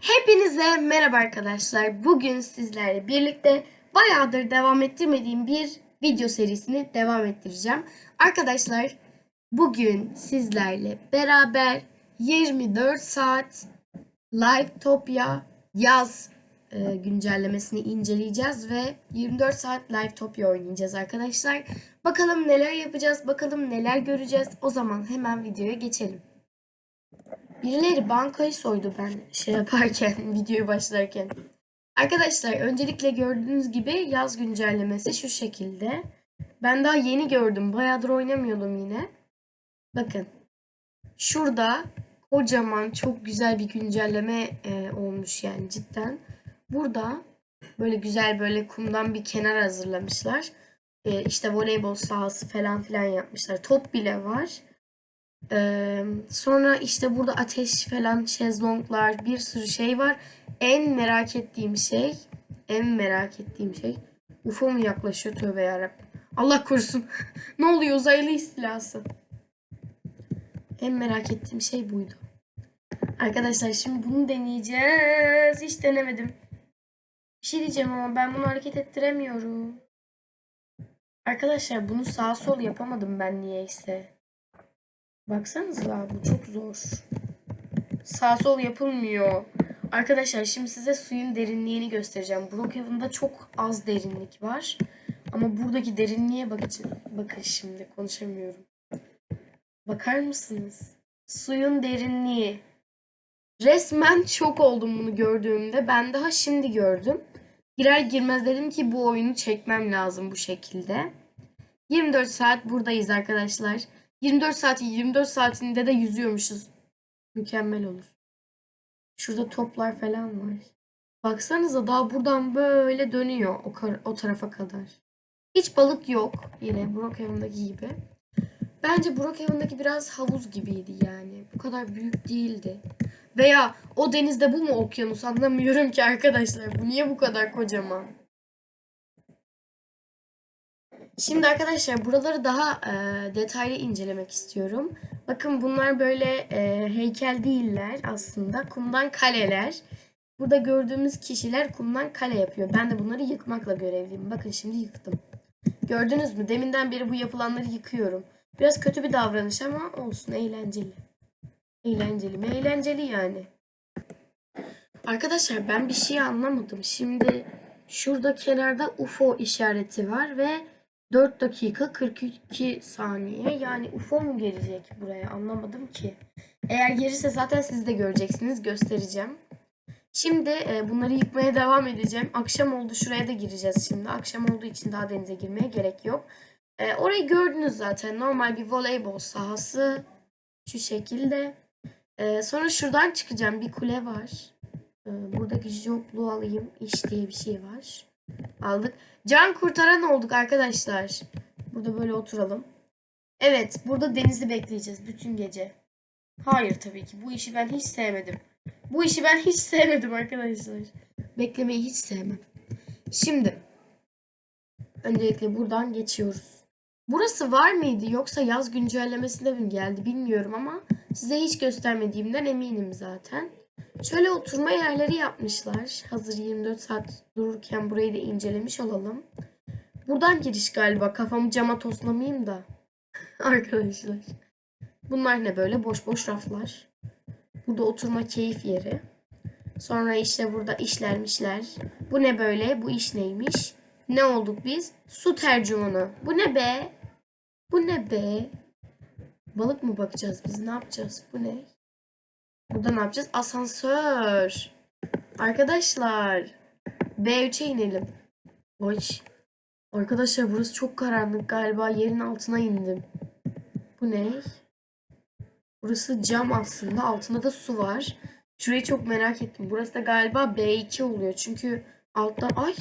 Hepinize merhaba arkadaşlar. Bugün sizlerle birlikte bayağıdır devam ettirmediğim bir video serisini devam ettireceğim. Arkadaşlar bugün sizlerle beraber 24 saat Livetopia yaz e, güncellemesini inceleyeceğiz ve 24 saat Livetopia oynayacağız arkadaşlar. Bakalım neler yapacağız, bakalım neler göreceğiz. O zaman hemen videoya geçelim. Birileri bankayı soydu ben şey yaparken, videoyu başlarken. Arkadaşlar öncelikle gördüğünüz gibi yaz güncellemesi şu şekilde. Ben daha yeni gördüm. Bayağıdır oynamıyordum yine. Bakın. Şurada kocaman çok güzel bir güncelleme e, olmuş yani cidden. Burada böyle güzel böyle kumdan bir kenar hazırlamışlar. E, işte voleybol sahası falan filan yapmışlar. Top bile var. Ee, sonra işte burada ateş falan, şezlonglar, bir sürü şey var. En merak ettiğim şey, en merak ettiğim şey UFO mu yaklaşıyor tövbe yarabbim. Allah korusun. ne oluyor uzaylı istilası? En merak ettiğim şey buydu. Arkadaşlar şimdi bunu deneyeceğiz. Hiç denemedim. Bir şey diyeceğim ama ben bunu hareket ettiremiyorum. Arkadaşlar bunu sağ sol yapamadım ben niyeyse. Baksanıza bu çok zor. Sağ sol yapılmıyor. Arkadaşlar şimdi size suyun derinliğini göstereceğim. Brookhaven'da çok az derinlik var. Ama buradaki derinliğe bakın. Bakın şimdi konuşamıyorum. Bakar mısınız? Suyun derinliği. Resmen şok oldum bunu gördüğümde. Ben daha şimdi gördüm. Girer girmez dedim ki bu oyunu çekmem lazım bu şekilde. 24 saat buradayız arkadaşlar. 24 saat 24 saatinde de yüzüyormuşuz. Mükemmel olur. Şurada toplar falan var. Baksanıza daha buradan böyle dönüyor o, o tarafa kadar. Hiç balık yok yine Brookhaven'daki gibi. Bence Brookhaven'daki biraz havuz gibiydi yani. Bu kadar büyük değildi. Veya o denizde bu mu okyanus anlamıyorum ki arkadaşlar. Bu niye bu kadar kocaman? Şimdi arkadaşlar buraları daha e, detaylı incelemek istiyorum. Bakın bunlar böyle e, heykel değiller aslında. Kumdan kaleler. Burada gördüğümüz kişiler kumdan kale yapıyor. Ben de bunları yıkmakla görevliyim. Bakın şimdi yıktım. Gördünüz mü? Deminden beri bu yapılanları yıkıyorum. Biraz kötü bir davranış ama olsun eğlenceli. Eğlenceli mi? Eğlenceli yani. Arkadaşlar ben bir şey anlamadım. Şimdi şurada kenarda UFO işareti var ve 4 dakika 42 saniye. Yani UFO mu gelecek buraya anlamadım ki. Eğer gelirse zaten siz de göreceksiniz. Göstereceğim. Şimdi e, bunları yıkmaya devam edeceğim. Akşam oldu şuraya da gireceğiz şimdi. Akşam olduğu için daha denize girmeye gerek yok. E, orayı gördünüz zaten. Normal bir voleybol sahası. Şu şekilde. E, sonra şuradan çıkacağım. Bir kule var. E, buradaki jobluğu alayım. İş diye bir şey var. Aldık. Can kurtaran olduk arkadaşlar. Burada böyle oturalım. Evet, burada denizi bekleyeceğiz bütün gece. Hayır tabii ki. Bu işi ben hiç sevmedim. Bu işi ben hiç sevmedim arkadaşlar. Beklemeyi hiç sevmem. Şimdi öncelikle buradan geçiyoruz. Burası var mıydı yoksa yaz güncellemesinde mi geldi bilmiyorum ama size hiç göstermediğimden eminim zaten. Şöyle oturma yerleri yapmışlar. Hazır 24 saat dururken burayı da incelemiş olalım. Buradan giriş galiba. Kafamı cama toslamayayım da. Arkadaşlar. Bunlar ne böyle? Boş boş raflar. Burada oturma keyif yeri. Sonra işte burada işlermişler. Bu ne böyle? Bu iş neymiş? Ne olduk biz? Su tercümanı. Bu ne be? Bu ne be? Balık mı bakacağız biz? Ne yapacağız? Bu ne? Burada ne yapacağız? Asansör. Arkadaşlar. B3'e inelim. Oy. Arkadaşlar burası çok karanlık galiba. Yerin altına indim. Bu ne? Burası cam aslında. Altında da su var. Şurayı çok merak ettim. Burası da galiba B2 oluyor. Çünkü altta... Ay!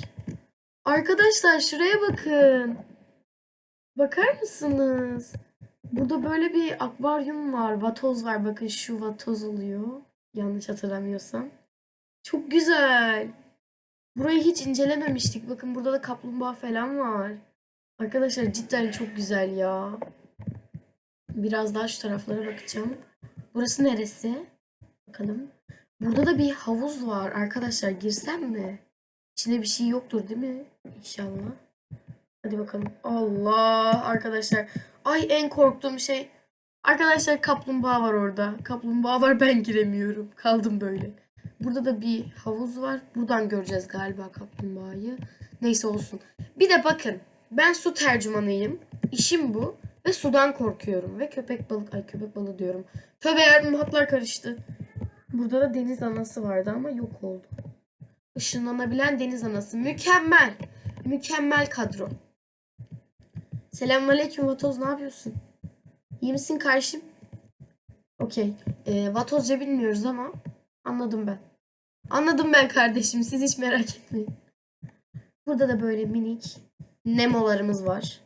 Arkadaşlar şuraya bakın. Bakar mısınız? Burada böyle bir akvaryum var. Vatoz var. Bakın şu vatoz oluyor. Yanlış hatırlamıyorsam. Çok güzel. Burayı hiç incelememiştik. Bakın burada da kaplumbağa falan var. Arkadaşlar cidden çok güzel ya. Biraz daha şu taraflara bakacağım. Burası neresi? Bakalım. Burada da bir havuz var arkadaşlar. Girsem mi? İçinde bir şey yoktur değil mi? İnşallah. Hadi bakalım. Allah arkadaşlar. Ay en korktuğum şey. Arkadaşlar kaplumbağa var orada. Kaplumbağa var ben giremiyorum. Kaldım böyle. Burada da bir havuz var. Buradan göreceğiz galiba kaplumbağayı. Neyse olsun. Bir de bakın. Ben su tercümanıyım. İşim bu. Ve sudan korkuyorum. Ve köpek balık. Ay köpek balığı diyorum. Tövbe yardım hatlar karıştı. Burada da deniz anası vardı ama yok oldu. Işınlanabilen deniz anası. Mükemmel. Mükemmel kadro. Selamünaleyküm Vatoz ne yapıyorsun? İyi misin karşım? Okey. Ee, Vatozca bilmiyoruz ama anladım ben. Anladım ben kardeşim. Siz hiç merak etmeyin. Burada da böyle minik Nemo'larımız var.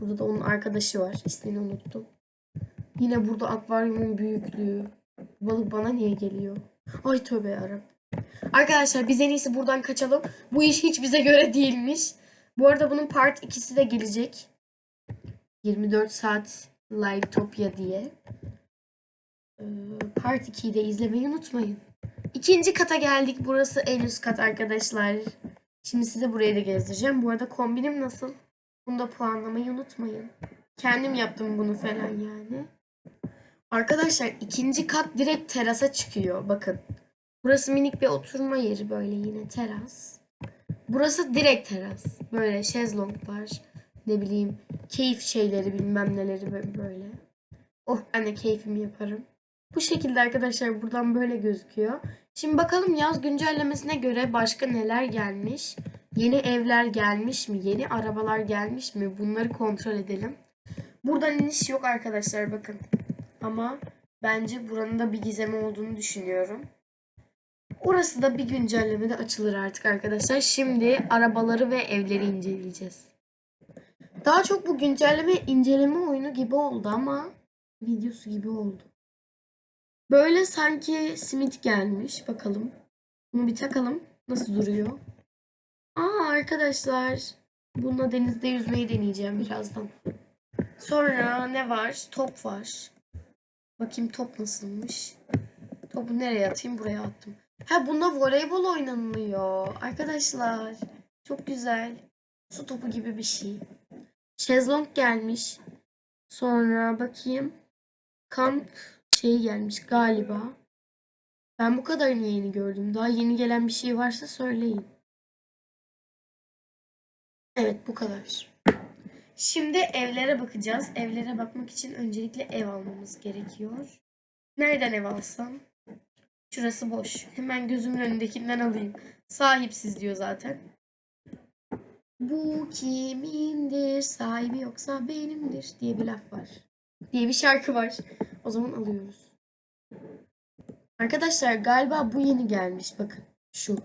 Burada da onun arkadaşı var. İsmini unuttum. Yine burada akvaryumun büyüklüğü. Balık bana niye geliyor? Ay tövbe yarabbim. Arkadaşlar biz en iyisi buradan kaçalım. Bu iş hiç bize göre değilmiş. Bu arada bunun part 2'si de gelecek. 24 saat live topya diye. Ee, part 2'yi de izlemeyi unutmayın. İkinci kata geldik. Burası en üst kat arkadaşlar. Şimdi size burayı da gezdireceğim. Bu arada kombinim nasıl? Bunu da puanlamayı unutmayın. Kendim yaptım bunu falan yani. Arkadaşlar ikinci kat direkt terasa çıkıyor. Bakın. Burası minik bir oturma yeri böyle yine teras. Burası direkt teras. Böyle şezlonglar, ne bileyim keyif şeyleri bilmem neleri bö- böyle. Oh ben de keyfimi yaparım. Bu şekilde arkadaşlar buradan böyle gözüküyor. Şimdi bakalım yaz güncellemesine göre başka neler gelmiş. Yeni evler gelmiş mi? Yeni arabalar gelmiş mi? Bunları kontrol edelim. Buradan iniş yok arkadaşlar bakın. Ama bence buranın da bir gizemi olduğunu düşünüyorum. Orası da bir güncellemede açılır artık arkadaşlar. Şimdi arabaları ve evleri inceleyeceğiz. Daha çok bu güncelleme inceleme oyunu gibi oldu ama videosu gibi oldu. Böyle sanki simit gelmiş. Bakalım. Bunu bir takalım. Nasıl duruyor? Aa arkadaşlar. Bununla denizde yüzmeyi deneyeceğim birazdan. Sonra ne var? Top var. Bakayım top nasılmış. Topu nereye atayım? Buraya attım. Ha bunda voleybol oynanılıyor. Arkadaşlar. Çok güzel. Su topu gibi bir şey. Şezlong gelmiş. Sonra bakayım. Kamp şeyi gelmiş galiba. Ben bu kadarını yeni gördüm. Daha yeni gelen bir şey varsa söyleyin. Evet bu kadar. Şimdi evlere bakacağız. Evlere bakmak için öncelikle ev almamız gerekiyor. Nereden ev alsam? Şurası boş. Hemen gözümün önündekinden alayım. Sahipsiz diyor zaten. Bu kimindir? Sahibi yoksa benimdir diye bir laf var. Diye bir şarkı var. O zaman alıyoruz. Arkadaşlar galiba bu yeni gelmiş. Bakın şu.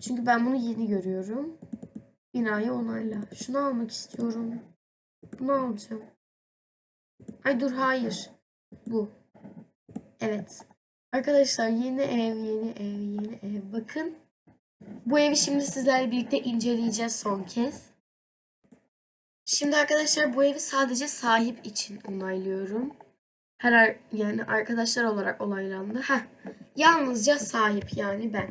Çünkü ben bunu yeni görüyorum. Binayı onayla. Şunu almak istiyorum. Bunu alacağım. Ay dur hayır. Bu. Evet. Arkadaşlar yeni ev, yeni ev, yeni ev. Bakın. Bu evi şimdi sizlerle birlikte inceleyeceğiz son kez. Şimdi arkadaşlar bu evi sadece sahip için onaylıyorum. Her yani arkadaşlar olarak onaylandı. Heh. Yalnızca sahip yani ben.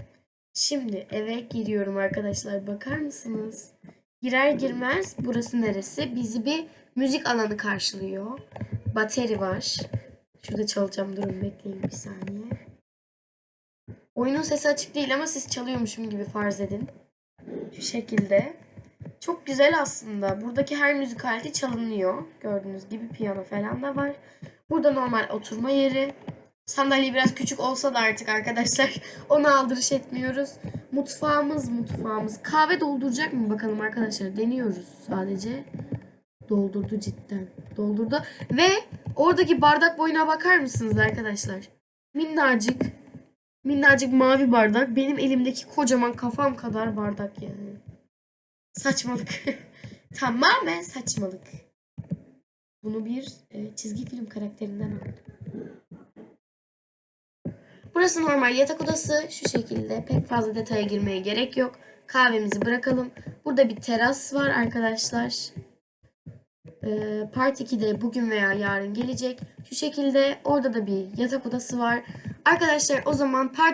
Şimdi eve giriyorum arkadaşlar. Bakar mısınız? Girer girmez burası neresi? Bizi bir müzik alanı karşılıyor. Bateri var. Şurada çalacağım. Durun bekleyin bir saniye. Oyunun sesi açık değil ama siz çalıyormuşum gibi farz edin. Şu şekilde. Çok güzel aslında. Buradaki her müzik aleti çalınıyor. Gördüğünüz gibi piyano falan da var. Burada normal oturma yeri. Sandalye biraz küçük olsa da artık arkadaşlar onu aldırış etmiyoruz. Mutfağımız mutfağımız. Kahve dolduracak mı bakalım arkadaşlar. Deniyoruz sadece. Doldurdu cidden. Doldurdu. Ve oradaki bardak boyuna bakar mısınız arkadaşlar? Minnacık. Minnacık mavi bardak. Benim elimdeki kocaman kafam kadar bardak yani. Saçmalık. Tamamen saçmalık. Bunu bir e, çizgi film karakterinden aldım. Burası normal yatak odası. Şu şekilde. Pek fazla detaya girmeye gerek yok. Kahvemizi bırakalım. Burada bir teras var arkadaşlar. Ee, part 2'de bugün veya yarın gelecek. Şu şekilde orada da bir yatak odası var. Arkadaşlar o zaman part